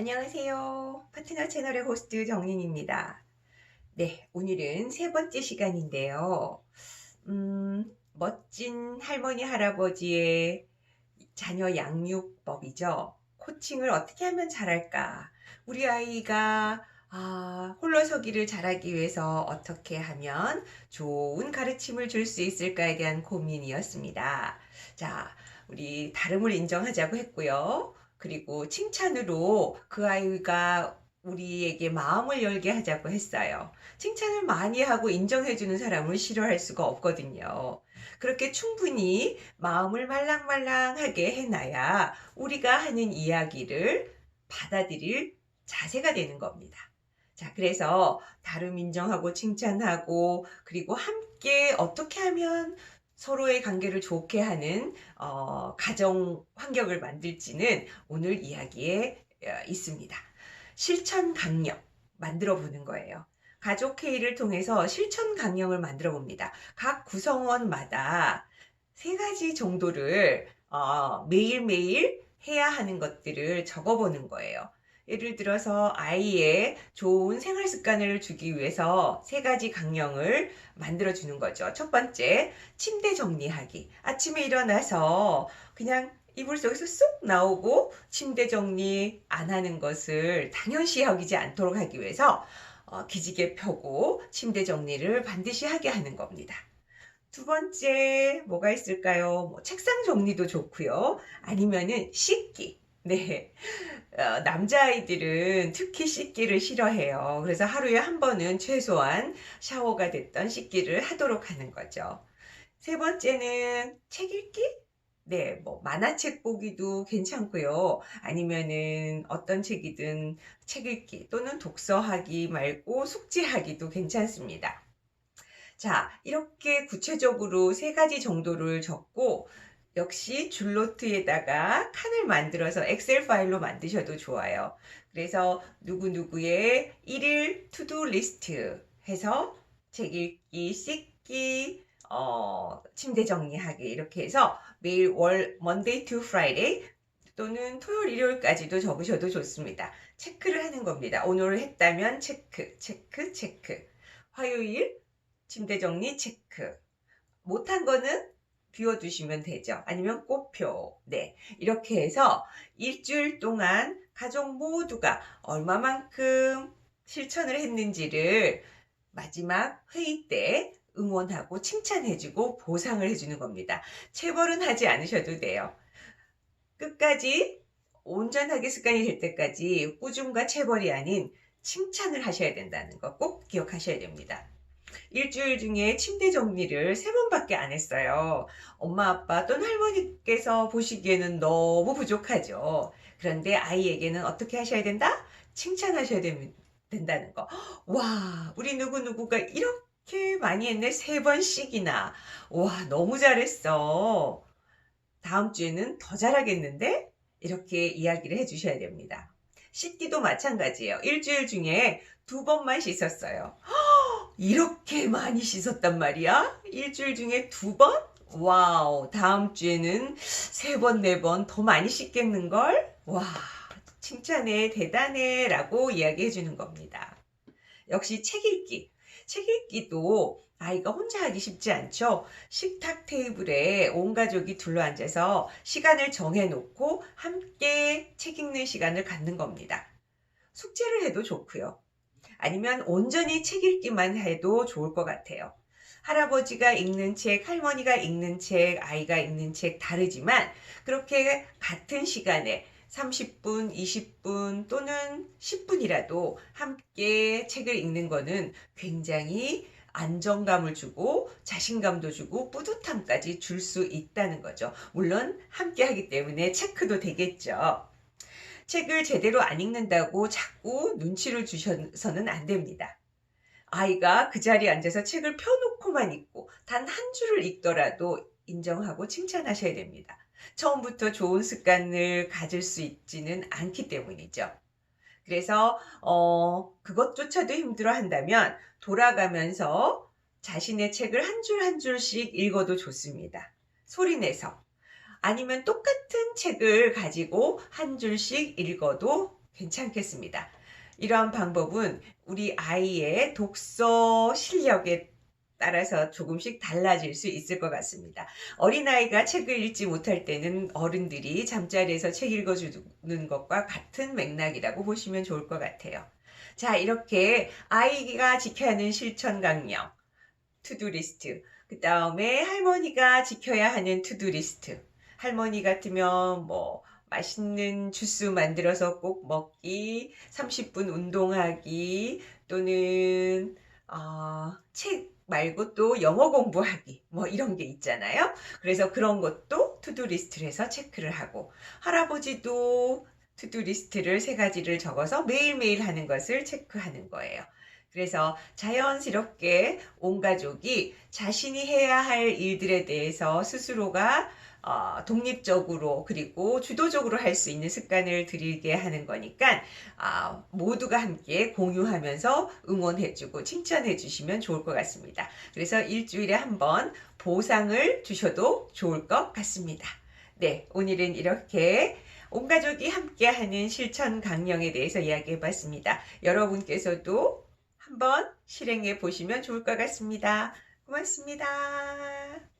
안녕하세요. 파트너 채널의 호스트 정린입니다. 네, 오늘은 세 번째 시간인데요. 음, 멋진 할머니, 할아버지의 자녀 양육법이죠. 코칭을 어떻게 하면 잘할까? 우리 아이가 아, 홀로서기를 잘하기 위해서 어떻게 하면 좋은 가르침을 줄 수 있을까에 대한 고민이었습니다. 자, 우리 다름을 인정하자고 했고요. 그리고 칭찬으로 그 아이가 우리에게 마음을 열게 하자고 했어요. 칭찬을 많이 하고 인정해주는 사람을 싫어할 수가 없거든요. 그렇게 충분히 마음을 말랑말랑하게 해놔야 우리가 하는 이야기를 받아들일 자세가 되는 겁니다. 자, 그래서 다름 인정하고 칭찬하고 그리고 함께 어떻게 하면 서로의 관계를 좋게 하는 어, 가정 환경을 만들지는 오늘 이야기에 어, 있습니다. 실천 강령 만들어 보는 거예요. 가족 회의를 통해서 실천 강령을 만들어 봅니다. 각 구성원마다 세 가지 정도를 어, 매일매일 해야 하는 것들을 적어 보는 거예요. 예를 들어서 아이의 좋은 생활 습관을 주기 위해서 세 가지 강령을 만들어 주는 거죠. 첫 번째, 침대 정리하기. 아침에 일어나서 그냥 이불 속에서 쏙 나오고 침대 정리 안 하는 것을 당연시 여기지 않도록 하기 위해서 어, 기지개 펴고 침대 정리를 반드시 하게 하는 겁니다. 두 번째, 뭐가 있을까요? 뭐 책상 정리도 좋고요. 아니면은 씻기. 네. 어, 남자아이들은 특히 씻기를 싫어해요. 그래서 하루에 한 번은 최소한 샤워가 됐던 씻기를 하도록 하는 거죠. 세 번째는 책 읽기? 네, 뭐, 만화책 보기도 괜찮고요. 아니면은 어떤 책이든 책 읽기 또는 독서하기 말고 숙제하기도 괜찮습니다. 자, 이렇게 구체적으로 세 가지 정도를 적고 역시 줄노트에다가 칸을 만들어서 엑셀 파일로 만드셔도 좋아요. 그래서 누구누구의 1일 투두 리스트 해서 책 읽기, 씻기, 어, 침대 정리하기 이렇게 해서 매일 월 먼데이 투 프라이데이 또는 토요일 일요일까지도 적으셔도 좋습니다. 체크를 하는 겁니다. 오늘 했다면 체크, 체크, 체크. 화요일 침대 정리 체크. 못한 거는 비워두시면 되죠. 아니면 꽃표. 네. 이렇게 해서 일주일 동안 가족 모두가 얼마만큼 실천을 했는지를 마지막 회의 때 응원하고 칭찬해주고 보상을 해주는 겁니다. 체벌은 하지 않으셔도 돼요. 끝까지 온전하게 습관이 될 때까지 꾸준과 체벌이 아닌 칭찬을 하셔야 된다는 거 꼭 기억하셔야 됩니다. 일주일 중에 침대 정리를 세 번밖에 안 했어요. 엄마, 아빠 또는 할머니께서 보시기에는 너무 부족하죠. 그런데 아이에게는 어떻게 하셔야 된다? 칭찬하셔야 됩- 된다는 거. 와, 우리 누구누구가 이렇게 많이 했네. 세 번씩이나. 와, 너무 잘했어. 다음 주에는 더 잘하겠는데? 이렇게 이야기를 해주셔야 됩니다. 씻기도 마찬가지예요. 일주일 중에 두 번만 씻었어요. 이렇게 많이 씻었단 말이야? 일주일 중에 두 번? 와우, 다음 주에는 세 번, 네 번 더 많이 씻겠는걸? 와, 칭찬해, 대단해 라고 이야기해 주는 겁니다. 역시 책 읽기. 책 읽기도 아이가 혼자 하기 쉽지 않죠? 식탁 테이블에 온 가족이 둘러 앉아서 시간을 정해놓고 함께 책 읽는 시간을 갖는 겁니다. 숙제를 해도 좋고요. 아니면 온전히 책 읽기만 해도 좋을 것 같아요. 할아버지가 읽는 책, 할머니가 읽는 책, 아이가 읽는 책 다르지만 그렇게 같은 시간에 30분, 20분 또는 10분이라도 함께 책을 읽는 거는 굉장히 안정감을 주고 자신감도 주고 뿌듯함까지 줄 수 있다는 거죠. 물론 함께 하기 때문에 체크도 되겠죠. 책을 제대로 안 읽는다고 자꾸 눈치를 주셔서는 안 됩니다. 아이가 그 자리에 앉아서 책을 펴놓고만 읽고 단 한 줄을 읽더라도 인정하고 칭찬하셔야 됩니다. 처음부터 좋은 습관을 가질 수 있지는 않기 때문이죠. 그래서 어, 그것조차도 힘들어 한다면 돌아가면서 자신의 책을 한 줄한 줄씩 읽어도 좋습니다. 소리내서. 아니면 똑같은 책을 가지고 한 줄씩 읽어도 괜찮겠습니다. 이러한 방법은 우리 아이의 독서 실력에 따라서 조금씩 달라질 수 있을 것 같습니다. 어린아이가 책을 읽지 못할 때는 어른들이 잠자리에서 책 읽어주는 것과 같은 맥락이라고 보시면 좋을 것 같아요. 자, 이렇게 아이가 지켜야 하는 실천 강령, 투두 리스트, 그 다음에 할머니가 지켜야 하는 투두 리스트. 할머니 같으면 뭐, 맛있는 주스 만들어서 꼭 먹기, 30분 운동하기, 또는, 어, 책 말고 또 영어 공부하기, 뭐 이런 게 있잖아요. 그래서 그런 것도 투두 리스트를 해서 체크를 하고, 할아버지도 투두 리스트를 세 가지를 적어서 매일매일 하는 것을 체크하는 거예요. 그래서 자연스럽게 온 가족이 자신이 해야 할 일들에 대해서 스스로가 어, 독립적으로 그리고 주도적으로 할 수 있는 습관을 들이게 하는 거니까 아, 모두가 함께 공유하면서 응원해주고 칭찬해주시면 좋을 것 같습니다. 그래서 일주일에 한 번 보상을 주셔도 좋을 것 같습니다. 네, 오늘은 이렇게 온 가족이 함께하는 실천 강령에 대해서 이야기해 봤습니다. 여러분께서도 한번 실행해 보시면 좋을 것 같습니다. 고맙습니다.